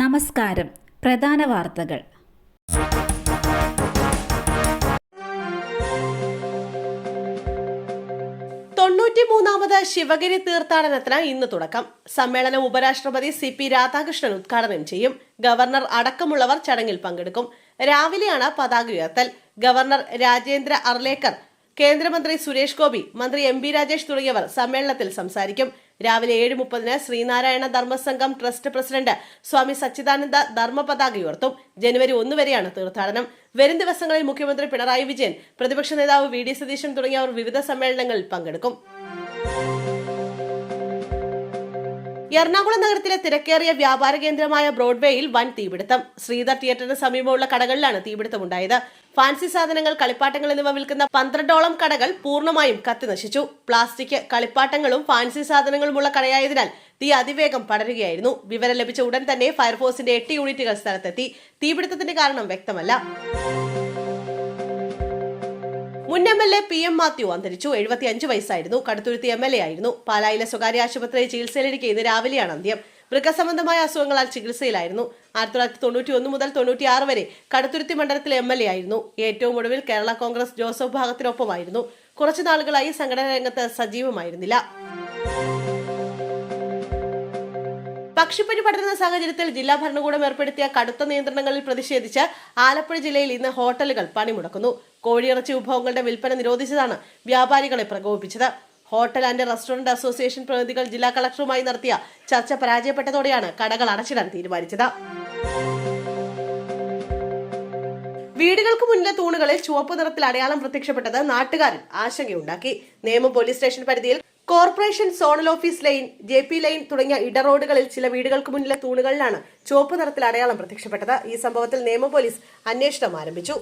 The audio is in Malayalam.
നമസ്കാരം. പ്രധാന വാർത്തകൾ. തൊണ്ണൂറ്റിമൂന്നാമത് ശിവഗിരി തീർത്ഥാടനത്തിന് ഇന്ന് തുടക്കം. സമ്മേളനം ഉപരാഷ്ട്രപതി സി പി രാധാകൃഷ്ണൻ ഉദ്ഘാടനം ചെയ്യും. ഗവർണർ അടക്കമുള്ളവർ ചടങ്ങിൽ പങ്കെടുക്കും. രാവിലെയാണ് പതാക ഉയർത്തൽ. ഗവർണർ രാജേന്ദ്ര അർലേക്കർ കേന്ദ്രമന്ത്രി സുരേഷ് ഗോപി മന്ത്രി എം ബി രാജേഷ് തുടങ്ങിയവർ സമ്മേളനത്തിൽ സംസാരിക്കും. രാവിലെ ഏഴ് മുപ്പതിന് ശ്രീനാരായണ ധർമ്മസംഘം ട്രസ്റ്റ് പ്രസിഡന്റ് സ്വാമി സച്ചിദാനന്ദ ധർമ്മ പതാക ഉയർത്തും. ജനുവരി ഒന്ന് വരെയാണ് തീർത്ഥാടനം. വരും ദിവസങ്ങളിൽ മുഖ്യമന്ത്രി പിണറായി വിജയൻ പ്രതിപക്ഷ നേതാവ് വി ഡി സതീശൻ തുടങ്ങിയവർ വിവിധ സമ്മേളനങ്ങളിൽ പങ്കെടുക്കും. എറണാകുളം നഗരത്തിലെ തിരക്കേറിയ വ്യാപാര കേന്ദ്രമായ ബ്രോഡ്വേയിൽ വൻ തീപിടുത്തം. ശ്രീധർ തിയേറ്ററിന് സമീപമുള്ള കടകളിലാണ് തീപിടുത്തമുണ്ടായത്. ഫാൻസി സാധനങ്ങൾ കളിപ്പാട്ടങ്ങൾ എന്നിവ വിൽക്കുന്ന പന്ത്രണ്ടോളം കടകൾ പൂർണമായും കത്തി നശിച്ചു പ്ലാസ്റ്റിക് കളിപ്പാട്ടങ്ങളും ഫാൻസി സാധനങ്ങളുമുള്ള കടയായതിനാൽ തീ അതിവേഗം പടരുകയായിരുന്നു. വിവരം ലഭിച്ച ഉടൻ തന്നെ ഫയർഫോഴ്സിന്റെ എട്ട് യൂണിറ്റുകൾ സ്ഥലത്തെത്തി. തീപിടുത്തത്തിന്റെ കാരണം വ്യക്തമല്ല. മുൻ M L A P M Mathew അന്തരിച്ചു. എഴുപത്തിയഞ്ച് വയസ്സായിരുന്നു. കടുത്തുരുത്തി എം എൽ എ ആയിരുന്നു. പാലായിലെ സ്വകാര്യ ആശുപത്രിയിൽ ചികിത്സയിലിരിക്കെ ഇന്ന് രാവിലെയാണ് അന്ത്യം. മൃഗസംബന്ധമായ അസുഖങ്ങളാൽ ചികിത്സയിലായിരുന്നു. ആയിരത്തി തൊള്ളായിരത്തി തൊണ്ണൂറ്റി ഒന്ന് മുതൽ തൊണ്ണൂറ്റിയാറ് വരെ കടുത്തുരുത്തി മണ്ഡലത്തിലെ എം എൽ എ ആയിരുന്നു. ഏറ്റവും ഒടുവിൽ കേരള കോൺഗ്രസ് ജോസഫ് ഭാഗത്തിനൊപ്പമായിരുന്നു. കുറച്ചു നാളുകളായി സംഘടനാ രംഗത്ത് സജീവമായിരുന്നില്ല. പക്ഷിപ്പനി പടരുന്ന സാഹചര്യത്തിൽ ജില്ലാ ഭരണകൂടം ഏർപ്പെടുത്തിയ കടുത്ത നിയന്ത്രണങ്ങളിൽ പ്രതിഷേധിച്ച് ആലപ്പുഴ ജില്ലയിൽ ഇന്ന് ഹോട്ടലുകൾ പണിമുടക്കുന്നു. കോഴിയിറച്ചി വിഭവങ്ങളുടെ വിൽപ്പന നിരോധിച്ചതാണ് വ്യാപാരികളെ പ്രകോപിപ്പിച്ചത്. ഹോട്ടൽ ആൻഡ് റെസ്റ്റോറന്റ് അസോസിയേഷൻ പ്രതിനിധികൾ ജില്ലാ കളക്ടറുമായി നടത്തിയ ചർച്ച പരാജയപ്പെട്ടതോടെയാണ് കടകൾ അടച്ചിടാൻ തീരുമാനിച്ചത്. വീടുകൾക്ക് മുന്നിലെ തൂണുകളിൽ ചുവപ്പ് നിറത്തിൽ അടയാളം പ്രത്യക്ഷപ്പെട്ടത് നാട്ടുകാരിൽ ആശങ്കയുണ്ടാക്കി. നേമം പോലീസ് സ്റ്റേഷൻ പരിധിയിൽ corporation zonal office line J P line തുടങ്ങിയ ഇടറോഡുകളിൽ ചില വീടുകൾക്ക് മുന്നിലെ തൂണുകളിലാണ് ചുവപ്പ് നിറത്തിൽ അടയാളം പ്രത്യക്ഷപ്പെട്ടത്. ഈ സംഭവത്തിൽ നിയമ പോലീസ് അന്വേഷണം ആരംഭിച്ചു.